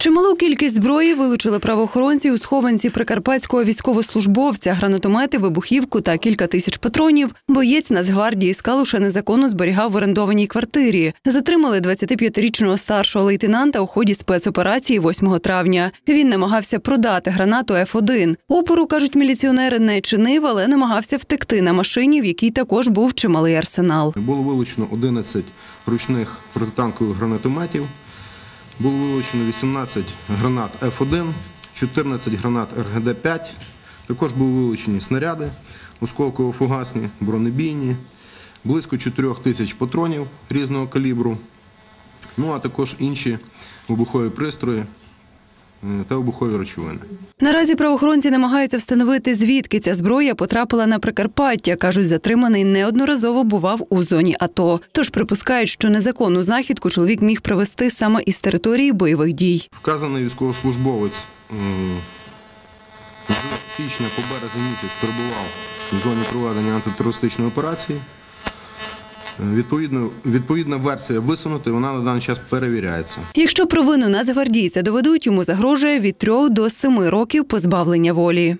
Чималу кількість зброї вилучили правоохоронці у схованці прикарпатського військовослужбовця, гранатомети, вибухівку та кілька тисяч патронів. Боєць Нацгвардії з Калуша незаконно зберігав в орендованій квартирі. Затримали 25-річного старшого лейтенанта у ході спецоперації 8 травня. Він намагався продати гранату Ф1. Опору кажуть міліціонери не чинив, але намагався втекти на машині, в якій також був чималий арсенал. Було вилучено 11 ручних протитанкових гранатометів, було вилучено 18 гранат F1, 14 гранат РГД-5. Також були вилучені снаряди осколково-фугасні, бронебійні, близько 4 тисяч патронів різного калібру, ну а також інші вибухові пристрої та вибухові речовини. Наразі правоохоронці намагаються встановити, звідки ця зброя потрапила на Прикарпаття. кажуть, затриманий неодноразово бував у зоні АТО. Тож припускають, що незаконну знахідку чоловік міг привезти саме із території бойових дій. Вказаний військовослужбовець е, з січня по березень місяць перебував в зоні проведення антитерористичної операції. Відповідно, відповідна версія висунути, вона на даний час перевіряється. Якщо провину нацгвардійця доведуть, йому загрожує від трьох до семи років позбавлення волі.